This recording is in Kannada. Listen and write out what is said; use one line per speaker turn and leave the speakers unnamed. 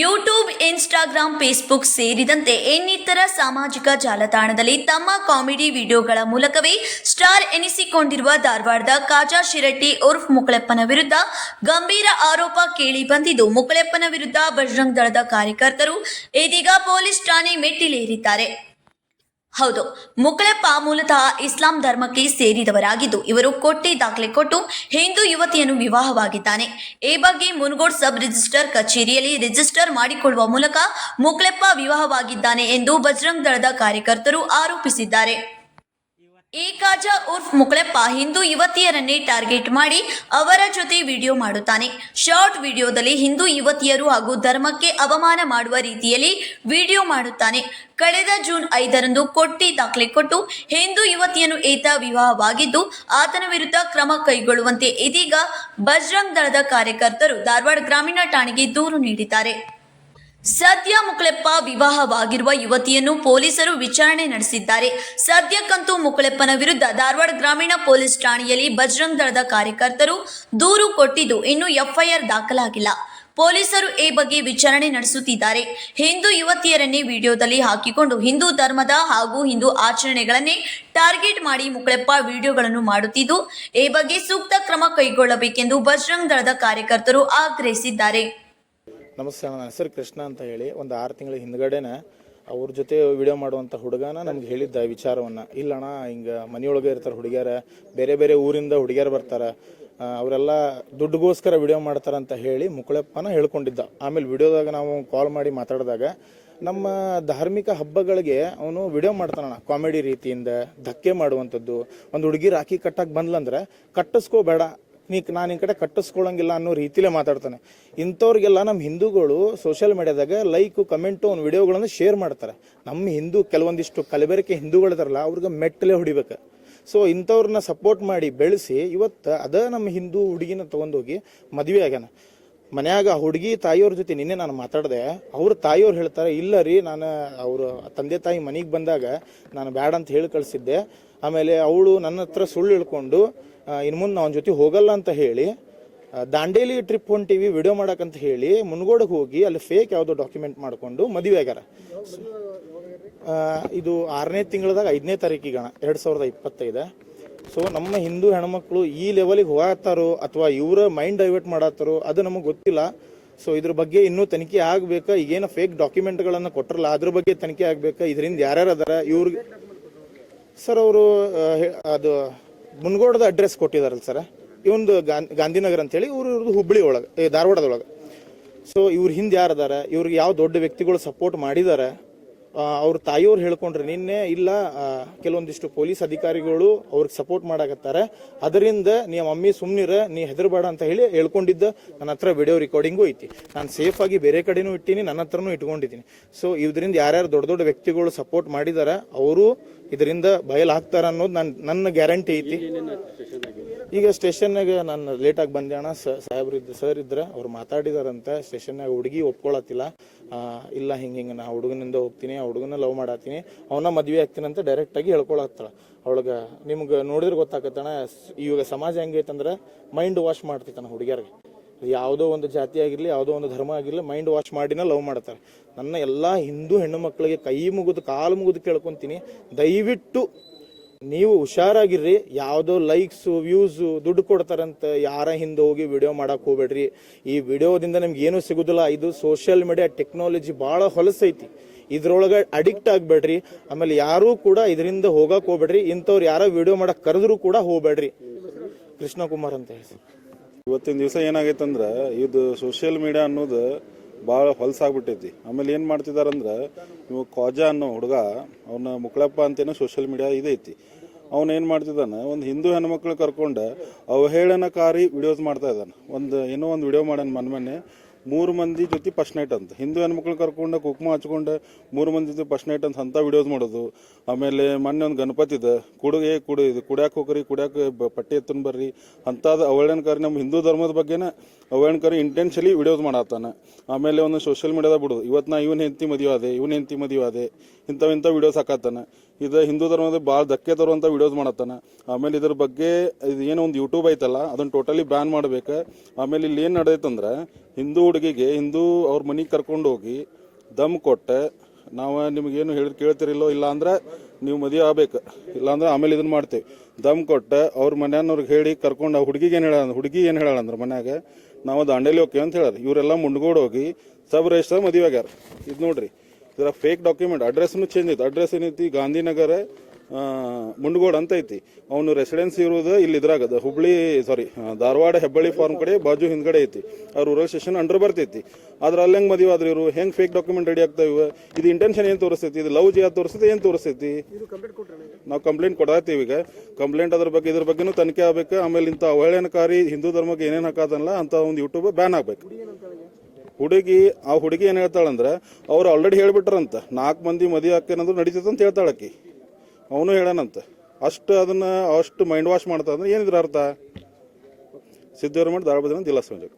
ಯೂಟ್ಯೂಬ್ ಇನ್ಸ್ಟಾಗ್ರಾಂ ಫೇಸ್ಬುಕ್ ಸೇರಿದಂತೆ ಇನ್ನಿತರ ಸಾಮಾಜಿಕ ಜಾಲತಾಣದಲ್ಲಿ ತಮ್ಮ ಕಾಮಿಡಿ ವಿಡಿಯೋಗಳ ಮೂಲಕವೇ ಸ್ಟಾರ್ ಎನಿಸಿಕೊಂಡಿರುವ ಧಾರವಾಡದ ಕಾಜಾ ಶಿರಟ್ಟಿ ಉರ್ಫ್ ಮುಕಳಪ್ಪನ ವಿರುದ್ಧ ಗಂಭೀರ ಆರೋಪ ಕೇಳಿ ಬಂದಿದ್ದು, ಮುಕಳಪ್ಪನ ವಿರುದ್ಧ ಬಜರಂಗ್ ದಳದ ಕಾರ್ಯಕರ್ತರು ಇದೀಗ ಪೊಲೀಸ್ ಠಾಣೆ ಮೆಟ್ಟಿಲೇರಿದ್ದಾರೆ. ಹೌದು. ಮುಕಳೆಪ್ಪ ಮೂಲತಃ ಇಸ್ಲಾಂ ಧರ್ಮಕ್ಕೆ ಸೇರಿದವರಾಗಿದ್ದು, ಇವರು ಕೊಟ್ಟಿ ದಾಖಲೆ ಕೊಟ್ಟು ಹಿಂದೂ ಯುವತಿಯನ್ನು ವಿವಾಹವಾಗಿದ್ದಾನೆ. ಈ ಬಗ್ಗೆ ಮುನಗೋಡ್ ಸಬ್ ರಿಜಿಸ್ಟರ್ ಕಚೇರಿಯಲ್ಲಿ ರಿಜಿಸ್ಟರ್ ಮಾಡಿಕೊಳ್ಳುವ ಮೂಲಕ ಮುಕಳೆಪ್ಪ ವಿವಾಹವಾಗಿದ್ದಾನೆ ಎಂದು ಬಜರಂಗ್ ದಳದ ಕಾರ್ಯಕರ್ತರು ಆರೋಪಿಸಿದ್ದಾರೆ. ಈ ಕಾಜಾ ಉರ್ಫ್ ಮುಕ್ಲೆಪ್ಪ ಹಿಂದೂ ಯುವತಿಯರನ್ನೇ ಟಾರ್ಗೆಟ್ ಮಾಡಿ ಅವರ ಜೊತೆ ವಿಡಿಯೋ ಮಾಡುತ್ತಾನೆ. ಶಾರ್ಟ್ ವಿಡಿಯೋದಲ್ಲಿ ಹಿಂದೂ ಯುವತಿಯರು ಹಾಗೂ ಧರ್ಮಕ್ಕೆ ಅವಮಾನ ಮಾಡುವ ರೀತಿಯಲ್ಲಿ ವಿಡಿಯೋ ಮಾಡುತ್ತಾನೆ. ಕಳೆದ ಜೂನ್ ಐದರಂದು ಕೊಟ್ಟಿ ದಾಖಲೆ ಕೊಟ್ಟು ಹಿಂದೂ ಯುವತಿಯನ್ನು ಏತ ವಿವಾಹವಾಗಿದ್ದು, ಆತನ ವಿರುದ್ಧ ಕ್ರಮ ಕೈಗೊಳ್ಳುವಂತೆ ಇದೀಗ ಬಜರಂಗ್ ದಳದ ಕಾರ್ಯಕರ್ತರು ಧಾರವಾಡ ಗ್ರಾಮೀಣ ಠಾಣೆಗೆ ದೂರು ನೀಡಿದ್ದಾರೆ. ಸದ್ಯ ಮುಕಳೆಪ್ಪ ವಿವಾಹವಾಗಿರುವ ಯುವತಿಯನ್ನು ಪೊಲೀಸರು ವಿಚಾರಣೆ ನಡೆಸಿದ್ದಾರೆ. ಸದ್ಯಕ್ಕಂತೂ ಮುಕಳೆಪ್ಪನ ವಿರುದ್ಧ ಧಾರವಾಡ ಗ್ರಾಮೀಣ ಪೊಲೀಸ್ ಠಾಣೆಯಲ್ಲಿ ಬಜರಂಗ್ ದಳದ ಕಾರ್ಯಕರ್ತರು ದೂರು ಕೊಟ್ಟಿದ್ದು ಇನ್ನೂ ಎಫ್ಐಆರ್ ದಾಖಲಾಗಿಲ್ಲ. ಪೊಲೀಸರು ಈ ಬಗ್ಗೆ ವಿಚಾರಣೆ ನಡೆಸುತ್ತಿದ್ದಾರೆ. ಹಿಂದೂ ಯುವತಿಯರನ್ನೇ ವಿಡಿಯೋದಲ್ಲಿ ಹಾಕಿಕೊಂಡು ಹಿಂದೂ ಧರ್ಮದ ಹಾಗೂ ಹಿಂದೂ ಆಚರಣೆಗಳನ್ನೇ ಟಾರ್ಗೆಟ್ ಮಾಡಿ ಮುಕಳೆಪ್ಪ ವಿಡಿಯೋಗಳನ್ನು ಮಾಡುತ್ತಿದ್ದು, ಈ ಬಗ್ಗೆ ಸೂಕ್ತ ಕ್ರಮ ಕೈಗೊಳ್ಳಬೇಕೆಂದು ಬಜರಂಗ್ ದಳದ ಕಾರ್ಯಕರ್ತರು ಆಗ್ರಹಿಸಿದ್ದಾರೆ.
ನಮಸ್ತೆ, ನನ್ನ ಹೆಸರು ಕೃಷ್ಣ ಅಂತ ಹೇಳಿ. ಒಂದು ಆರು ತಿಂಗಳ ಹಿಂದ್ಗಡೆನೆ ಅವ್ರ ಜೊತೆ ವಿಡಿಯೋ ಮಾಡುವಂಥ ಹುಡುಗನ ನಮ್ಗೆ ಹೇಳಿದ್ದ ವಿಚಾರವನ್ನ. ಇಲ್ಲಣ್ಣ, ಹಿಂಗೆ ಮನೆಯೊಳಗೆ ಇರ್ತಾರೆ ಹುಡುಗಿಯರ, ಬೇರೆ ಬೇರೆ ಊರಿಂದ ಹುಡುಗಿಯರು ಬರ್ತಾರೆ. ಅವರೆಲ್ಲ ದುಡ್ಡುಗೋಸ್ಕರ ವಿಡಿಯೋ ಮಾಡ್ತಾರೆ ಅಂತ ಹೇಳಿ ಮುಕುಳಪ್ಪನ ಹೇಳ್ಕೊಂಡಿದ್ದ. ಆಮೇಲೆ ವಿಡಿಯೋದಾಗ ನಾವು ಕಾಲ್ ಮಾಡಿ ಮಾತಾಡಿದಾಗ ನಮ್ಮ ಧಾರ್ಮಿಕ ಹಬ್ಬಗಳಿಗೆ ಅವನು ವಿಡಿಯೋ ಮಾಡ್ತಾನಣ್ಣ. ಕಾಮಿಡಿ ರೀತಿಯಿಂದ ಧಕ್ಕೆ ಮಾಡುವಂಥದ್ದು. ಒಂದು ಹುಡುಗಿ ರಾಖಿ ಕಟ್ಟಕ್ಕೆ ಬಂದ್ಲಂದ್ರೆ ಕಟ್ಟಿಸ್ಕೋಬೇಡ. ನೀ ನಾನು ಈ ಕಡೆ ಕಟ್ಟಿಸ್ಕೊಳ್ಳೋಂಗಿಲ್ಲ ಅನ್ನೋ ರೀತಿಲೇ ಮಾತಾಡ್ತಾನೆ. ಇಂಥವ್ರಿಗೆಲ್ಲ ನಮ್ಮ ಹಿಂದೂಗಳು ಸೋಷಿಯಲ್ ಮೀಡಿಯಾದಾಗ ಲೈಕ್ ಕಮೆಂಟು ಒಂದು ವಿಡಿಯೋಗಳನ್ನು ಶೇರ್ ಮಾಡ್ತಾರೆ. ನಮ್ಮ ಹಿಂದೂ ಕೆಲವೊಂದಿಷ್ಟು ಕಲಬೆರಕೆ ಹಿಂದೂಗಳಿದಾರಲ್ಲ, ಅವ್ರಿಗೆ ಮೆಟ್ಟಲೇ ಹೊಡಿಬೇಕು. ಸೊ ಇಂಥವ್ರನ್ನ ಸಪೋರ್ಟ್ ಮಾಡಿ ಬೆಳೆಸಿ ಇವತ್ತು ಅದ ನಮ್ಮ ಹಿಂದೂ ಹುಡುಗಿನ ತೊಗೊಂಡೋಗಿ ಮದುವೆ ಆಗ್ಯಾನ. ಮನ್ಯಾಗ ಹುಡುಗಿ ತಾಯಿಯವ್ರ ಜೊತೆ ನಿನ್ನೆ ನಾನು ಮಾತಾಡಿದೆ, ಅವ್ರ ತಾಯಿಯವ್ರು ಹೇಳ್ತಾರೆ, ಇಲ್ಲ ರೀ ನಾನು ಅವರು ತಂದೆ ತಾಯಿ ಮನೆಗೆ ಬಂದಾಗ ನಾನು ಬ್ಯಾಡ ಅಂತ ಹೇಳಿ ಕಳಿಸಿದ್ದೆ. ಆಮೇಲೆ ಅವಳು ನನ್ನ ಹತ್ರ ಸುಳ್ಳು ಹೇಳ್ಕೊಂಡು ಇನ್ನು ಮುಂದೆ ಅವನ ಜೊತೆ ಹೋಗಲ್ಲ ಅಂತ ಹೇಳಿ ದಾಂಡೇಲಿ ಟ್ರಿಪ್ ಹೊಂಟಿವಿ ವಿಡಿಯೋ ಮಾಡಕ್ಕಂತ ಹೇಳಿ ಮುನ್ಗೋಡಿಗೆ ಹೋಗಿ ಅಲ್ಲಿ ಫೇಕ್ ಯಾವುದೋ ಡಾಕ್ಯುಮೆಂಟ್ ಮಾಡಿಕೊಂಡು ಮದುವೆ ಆಗ್ಯಾರ. ಇದು ಆರನೇ ತಿಂಗಳದಾಗ ಐದನೇ ತಾರೀಕಿಗಣ ಎರಡು ಸಾವಿರದ ಇಪ್ಪತ್ತೈದು. ಸೊ ನಮ್ಮ ಹಿಂದೂ ಹೆಣ್ಮಕ್ಳು ಈ ಲೆವೆಲಿಗೆ ಹೋಗತ್ತಾರೋ ಅಥವಾ ಇವರ ಮೈಂಡ್ ಡೈವರ್ಟ್ ಮಾಡತ್ತಾರೋ ಅದು ನಮಗೆ ಗೊತ್ತಿಲ್ಲ. ಸೊ ಇದ್ರ ಬಗ್ಗೆ ಇನ್ನೂ ತನಿಖೆ ಆಗ್ಬೇಕು? ಈಗೇನು ಫೇಕ್ ಡಾಕ್ಯುಮೆಂಟ್ಗಳನ್ನು ಕೊಟ್ಟರಲ್ಲ ಅದ್ರ ಬಗ್ಗೆ ತನಿಖೆ ಆಗ್ಬೇಕು? ಇದರಿಂದ ಯಾರ್ಯಾರು ಅದಾರ? ಇವ್ರಿಗೆ ಸರ್ ಅವರು ಅದು ಮುನ್ಗೋಡದ ಅಡ್ರೆಸ್ ಕೊಟ್ಟಿದಾರಲ್ಲ ಸರ್ ಇವಂದು ಗಾಂಧಿನಗರ್ ಅಂತೇಳಿ ಇವ್ರು ಇವ್ರದ್ದು ಹುಬ್ಬಳ್ಳಿ ಒಳಗೆ ಧಾರವಾಡದೊಳಗೆ. ಸೊ ಇವ್ರ ಹಿಂದೆ ಯಾರು ಅದಾರ, ಇವ್ರಿಗೆ ಯಾವ ದೊಡ್ಡ ವ್ಯಕ್ತಿಗಳು ಸಪೋರ್ಟ್ ಮಾಡಿದಾರೆ ಅವ್ರ ತಾಯಿಯವ್ರು ಹೇಳ್ಕೊಂಡ್ರೆ ನಿನ್ನೆ ಇಲ್ಲ ಕೆಲವೊಂದಿಷ್ಟು ಪೊಲೀಸ್ ಅಧಿಕಾರಿಗಳು ಅವ್ರಿಗೆ ಸಪೋರ್ಟ್ ಮಾಡಾಕತ್ತಾರೆ. ಅದರಿಂದ ನೀ ಮಮ್ಮಿ ಸುಮ್ಮನಿರ ನೀ ಹೆದರ್ಬೇಡ ಅಂತ ಹೇಳಿ ಹೇಳ್ಕೊಂಡಿದ್ದ ನನ್ನ ಹತ್ರ ವಿಡಿಯೋ ರೆಕಾರ್ಡಿಂಗು ಐತಿ. ನಾನು ಸೇಫ್ ಆಗಿ ಬೇರೆ ಕಡೆನೂ ಇಟ್ಟೀನಿ, ನನ್ನ ಹತ್ರನೂ ಇಟ್ಕೊಂಡಿದ್ದೀನಿ. ಸೊ ಇದರಿಂದ ಯಾರ್ಯಾರು ದೊಡ್ಡ ದೊಡ್ಡ ವ್ಯಕ್ತಿಗಳು ಸಪೋರ್ಟ್ ಮಾಡಿದಾರೆ, ಅವರು ಇದರಿಂದ ಬಯಲಾಗ್ತಾರ ಅನ್ನೋದು ನನ್ನ ನನ್ನ ಗ್ಯಾರಂಟಿ ಐತಿ. ಈಗ ಸ್ಟೇಷನ್ನಾಗ ನಾನು ಲೇಟಾಗಿ ಬಂದೆ ಅಣ್ಣ. ಸಾಹೇಬ್ರು ಇದ್ದ ಸರ್ ಇದ್ರೆ ಅವ್ರು ಮಾತಾಡಿದಾರಂತ. ಸ್ಟೇಷನ್ನಾಗ ಹುಡುಗಿ ಒಪ್ಕೊಳತ್ತಿಲ್ಲ. ಇಲ್ಲ ಹಿಂಗೆ ಹಿಂಗೆ ನಾ ಹುಡುಗನಿಂದ ಹೋಗ್ತೀನಿ, ಆ ಹುಡುಗನ ಲವ್ ಮಾಡತ್ತೀನಿ ಅವನ ಮದುವೆ ಆಗ್ತೀನಿ ಅಂತ ಡೈರೆಕ್ಟ್ ಆಗಿ ಹೇಳ್ಕೊಳತ್ತಾಳ. ಅವಳಗ ನಿಮ್ಗೆ ನೋಡಿದ್ರೆ ಗೊತ್ತಾಗತ್ತಣ ಇವಾಗ ಸಮಾಜ ಹೆಂಗೈತಂದ್ರೆ ಮೈಂಡ್ ವಾಶ್ ಮಾಡ್ತೈತಣ್ಣ ಹುಡುಗಿಯರಿಗೆ. ಯಾವುದೋ ಒಂದು ಜಾತಿ ಆಗಿರಲಿ, ಯಾವುದೋ ಒಂದು ಧರ್ಮ ಆಗಿರಲಿ ಮೈಂಡ್ ವಾಶ್ ಮಾಡಿನ ಲವ್ ಮಾಡ್ತಾರೆ. ನನ್ನ ಎಲ್ಲ ಹಿಂದೂ ಹೆಣ್ಣು ಮಕ್ಕಳಿಗೆ ಕೈ ಮುಗಿದು, ಕಾಲು ಮುಗಿದು ಕೇಳ್ಕೊತೀನಿ. ದಯವಿಟ್ಟು ನೀವು ಹುಷಾರಾಗಿರ್ರಿ. ಯಾವುದೋ ಲೈಕ್ಸ್ ವ್ಯೂಸ್ ದುಡ್ಡು ಕೊಡ್ತಾರಂತ ಯಾರ ಹಿಂದೆ ಹೋಗಿ ವಿಡಿಯೋ ಮಾಡಕ್ ಹೋಗ್ಬೇಡ್ರಿ. ಈ ವಿಡಿಯೋದಿಂದ ನಿಮ್ಗೆ ಏನೂ ಸಿಗುದಿಲ್ಲ. ಇದು ಸೋಷಿಯಲ್ ಮೀಡಿಯಾ ಟೆಕ್ನಾಲಜಿ ಭಾಳ ಹೊಲಸೈತಿ. ಇದ್ರೊಳಗೆ ಅಡಿಕ್ಟ್ ಆಗ್ಬೇಡ್ರಿ. ಆಮೇಲೆ ಯಾರೂ ಕೂಡ ಇದರಿಂದ ಹೋಗಕ್ ಹೋಗ್ಬೇಡ್ರಿ. ಇಂಥವ್ರು ಯಾರೋ ವಿಡಿಯೋ ಮಾಡಕ್ ಕರೆದ್ರೂ ಕೂಡ ಹೋಗ್ಬೇಡ್ರಿ. ಕೃಷ್ಣಕುಮಾರ್ ಅಂತ ಹೇಳಿ.
ಇವತ್ತಿನ ದಿವಸ ಏನಾಗೈತಂದ್ರೆ, ಇದು ಸೋಷಿಯಲ್ ಮೀಡಿಯಾ ಅನ್ನೋದು ಭಾಳ ಹೊಲಸಾಗ್ಬಿಟ್ಟೈತಿ ಆಮೇಲೆ ಏನು ಮಾಡ್ತಿದಾರಂದ್ರೆ, ಇವು ಕ್ವಾಜಾ ಅನ್ನೋ ಹುಡುಗ, ಅವನ ಮುಕ್ಳಪ್ಪ ಅಂತೇನೋ ಸೋಷಿಯಲ್ ಮೀಡಿಯಾ ಇದೈತಿ. ಏನು ಮಾಡ್ತಿದ್ದಾನೆ, ಒಂದು ಹಿಂದೂ ಹೆಣ್ಮಕ್ಳು ಕರ್ಕೊಂಡು ಅವಹೇಳನಕಾರಿ ವಿಡಿಯೋಸ್ ಮಾಡ್ತಾ ಇದ್ದಾನೆ. ಒಂದು ಏನೋ ಒಂದು ವಿಡಿಯೋ ಮನ್ ಮೊನ್ನೆ ಮೂರು ಮಂದಿ ಜೊತೆ ಫಸ್ಟ್ ನೈಟ್ ಅಂತ. ಹಿಂದೂ ಹೆಣ್ಮಕ್ಳು ಕರ್ಕೊಂಡು ಕುಕ್ಮ ಹಚ್ಕೊಂಡು ಮೂರು ಮಂದಿ ಜೊತೆ ಫಸ್ಟ್ ನೈಟ್ ಅಂತ ಅಂಥ ವಿಡಿಯೋಸ್ ಮಾಡೋದು. ಆಮೇಲೆ ಮೊನ್ನೆ ಒಂದು ಗಣಪತಿ ಇದೆ. ಕುಡುಗೆ, ಕುಡು ಇದು ಕುಡ್ಯಾಕೆ ಹೋಗ್ರಿ, ಕುಡ್ಯಾಕ ಪಟ್ಟಿ ಎತ್ತನ್ ಬರ್ರಿ. ಅಂಥದ್ದು ಅವಹೇಳನಕಾರಿ ನಮ್ಮ ಹಿಂದೂ ಧರ್ಮದ ಬಗ್ಗೆನೇ ಅವೇಣ್ಕರ್ ಇಂಟೆನ್ಷಲಿ ವಿಡಿಯೋಸ್ ಮಾಡತ್ತಾನ ಆಮೇಲೆ ಒಂದು ಸೋಷಿಯಲ್ ಮೀಡಿಯಾದಾಗ ಬಿಡೋದು. ಇವತ್ತು ನಾ ಇವನ್ ಹೆಂಡತಿ ಮದುವೆ ಅದೇ ಇವನ್ ಹೆಂಡತಿ ಮದುವೆ ಅದೇ ಇಂಥವು ಇಂಥ ವಿಡಿಯೋಸ್ ಹಾಕತ್ತಾನ ಇದು ಹಿಂದೂ ಧರ್ಮದ ಭಾಳ ಧಕ್ಕೆ ತರುವಂಥ ವಿಡಿಯೋಸ್ ಮಾಡತ್ತಾನ. ಆಮೇಲೆ ಇದ್ರ ಬಗ್ಗೆ ಇದು ಏನೋ ಒಂದು ಯೂಟ್ಯೂಬ್ ಐತಲ್ಲ, ಅದನ್ನ ಟೋಟಲಿ ಬ್ಯಾನ್ ಮಾಡ್ಬೇಕು. ಆಮೇಲೆ ಇಲ್ಲಿ ಏನು ನಡೆದೈತಂದ್ರೆ, ಹಿಂದೂ ಹುಡುಗಿಗೆ ಹಿಂದೂ ಅವ್ರ ಮನೆಗೆ ಕರ್ಕೊಂಡು ಹೋಗಿ ದಮ್ ಕೊಟ್ಟೆ, ನಾವು ನಿಮಗೇನು ಹೇಳಿ ಕೇಳ್ತಿರಿಲ್ಲೋ ಇಲ್ಲ ಅಂದ್ರೆ ನೀವು ಮದುವೆ ಆಗ್ಬೇಕು. ಇಲ್ಲಾಂದ್ರೆ ಆಮೇಲೆ ಇದನ್ನ ಮಾಡ್ತೇವೆ. ದಮ್ ಕೊಟ್ಟು ಅವ್ರ ಮನೆಯವ್ರಿಗೆ ಹೇಳಿ ಕರ್ಕೊಂಡು ಆ ಹುಡುಗಿಗೆ ಏನು ಹೇಳ ಹುಡುಗಿ ಏನು ಹೇಳ ಅಂದ್ರೆ ಮನ್ಯಾಗ, ನಾವು ದಾಂಡೇಲಿ ಹೋಗ್ತೀವಿ ಅಂತ ಹೇಳಿ ಇವರೆಲ್ಲ ಮುಂಡ್ಗೋಡ್ ಹೋಗಿ ಸಬ್ ರಿಜಿಸ್ಟರ್ ಮದುವೆ ಆಗ್ಯಾರ. ಇದು ನೋಡ್ರಿ. ಇದರ ಫೇಕ್ ಡಾಕ್ಯುಮೆಂಟ್ ಅಡ್ರೆಸ್ನು ಚೇಂಜ್ ಐತಿ ಅಡ್ರೆಸ್ ಏನೈತಿ? ಗಾಂಧಿನಗರ ಮುಂಡಗೋಡ್ ಅಂತ ಐತಿ. ಅವನು ರೆಸಿಡೆನ್ಸಿ ಇರೋದು ಇಲ್ಲಿ ಇದ್ರಾಗ. ಹುಬ್ಳಿ ಸಾರಿ ಧಾರವಾಡ ಹೆಬ್ಬಳ್ಳಿ ಫಾರ್ಮ್ ಕಡೆ ಬಾಜು ಹಿಂದ್ಗಡೆ ಐತಿ. ಆ ರೂರಲ್ ಸ್ಟೇಷನ್ ಅಂಡರ್ ಬರ್ತೈತಿ ಆದ್ರೆ ಅಲ್ಲಿ ಹೆಂಗ್ ಮದುವೆ ಆದ್ರೆ ಇವರು? ಹೆಂಗ್ ಫೇಕ್ ಡಾಕ್ಯುಮೆಂಟ್ ರೆಡಿ ಆಗ್ತಾ ಇವೆ? ಇದು ಇಂಟೆನ್ಷನ್ ಏನ್ ತೋರಿಸ್ತೈತಿ? ಇದು ಲವ್ ಜಿಯಾ ತೋರಿಸ್ತೈತಿ ಏನ್ ತೋರಿಸ್ತೈತಿ? ನಾವು ಕಂಪ್ಲೇಂಟ್ ಕೊಡಾತೀವಿ ಈಗ. ಕಂಪ್ಲೇಂಟ್ ಅದ್ರ ಬಗ್ಗೆ ಇದ್ರ ಬಗ್ಗೆನೂ ತನಿಖೆ ಆಗ್ಬೇಕು. ಆಮೇಲೆ ಇಂಥ ಅವಹೇಳನಕಾರಿ ಹಿಂದೂ ಧರ್ಮಕ್ಕೆ ಏನೇನು ಹಾಕಾದಲ್ಲ ಅಂತ ಒಂದು ಯೂಟ್ಯೂಬ್ ಬ್ಯಾನ್ ಆಗ್ಬೇಕು. ಹುಡುಗಿ, ಆ ಹುಡುಗಿ ಏನ್ ಹೇಳ್ತಾಳಂದ್ರ, ಅವ್ರು ಆಲ್ರೆಡಿ ಹೇಳ್ಬಿಟ್ರಂತ ನಾಲ್ಕು ಮಂದಿ ಮದಿ ಹಾಕೇನಂದ್ರು ನಡೀತದೆ ಅಂತ ಹೇಳ್ತಾಳಕಿ ಅವನು ಹೇಳನಂತ. ಅಷ್ಟು ಅದನ್ನ, ಅಷ್ಟು ಮೈಂಡ್ ವಾಶ್ ಮಾಡ್ತಾ ಅಂದ್ರೆ ಏನಿದ್ರ ಅರ್ಥ? ಸಿದ್ದರಾಮಯ್ಯ ಧಾರವಾಡ ಜಿಲ್ಲಾ ಸಂಜೆ